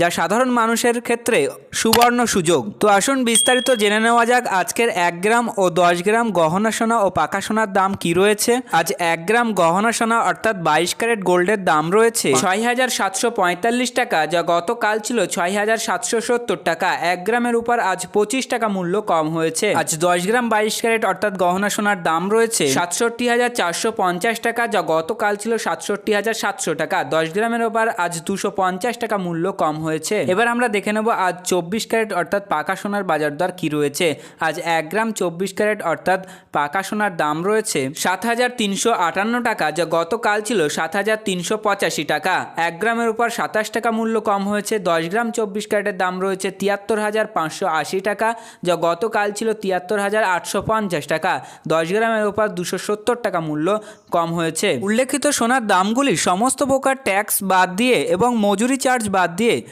যা সাধারণ মানুষের ক্ষেত্রে সুবর্ণ সুযোগ। তো আসুন বিস্তারিত জেনে নেওয়া যাক আজকের এক গ্রাম ও দশ গ্রাম গহনা সোনা ও পাকা সোনার দাম কি রয়েছে। আজ এক গ্রাম গহনা সোনা অর্থাৎ বাইশ ক্যারেট গোল্ডের দাম রয়েছে। ছয় হাজার সাতশো পঁয়তাল্লিশ টাকা, যা গতকাল ছিল ছয় হাজার সাতশো সত্তর টাকা। এক গ্রামের উপর আজ পঁচিশ টাকা মূল্য কম হয়েছে। আজ দশ গ্রাম বাইশ ক্যারেট অর্থাৎ গহনা সোনার দাম রয়েছে সাতষট্টি হাজার চারশো পঞ্চাশ টাকা, যা গতকাল ছিল সাতষট্টি হাজার সাতশো টাকা। দশ গ্রামের ওপর আজ দুশো পঞ্চাশ টাকা মূল্য কম হয়েছে। এবার আমরা দেখে নেব আজ চব্বিশ ক্যারেট অর্থাৎ পাকা সোনার বাজার দর কি রয়েছে। আজ এক গ্রাম চব্বিশ ক্যারেট অর্থাৎ পাকা সোনার দাম রয়েছে সাত হাজার তিনশো আটান্ন টাকা, যা গতকাল ছিল সাত হাজার তিনশো পঁচাশি টাকা। এক গ্রামের উপর সাতাশ টাকা মূল্য কম হয়েছে, দশ গ্রাম চব্বিশ ক্যারেটের দাম রয়েছে তিয়াত্তর হাজার পাঁচশো আশি টাকা, যা গতকাল ছিল তিয়াত্তর হাজার আটশো পঞ্চাশ টাকা। দশ গ্রামের উপর দুশো সত্তর টাকা মূল্য কম হয়েছে। উল্লেখিত সোনার দামগুলি সমস্ত প্রকার ট্যাক্স বাদ দিয়ে এবং মজুরি চার্জ বাদ দিয়ে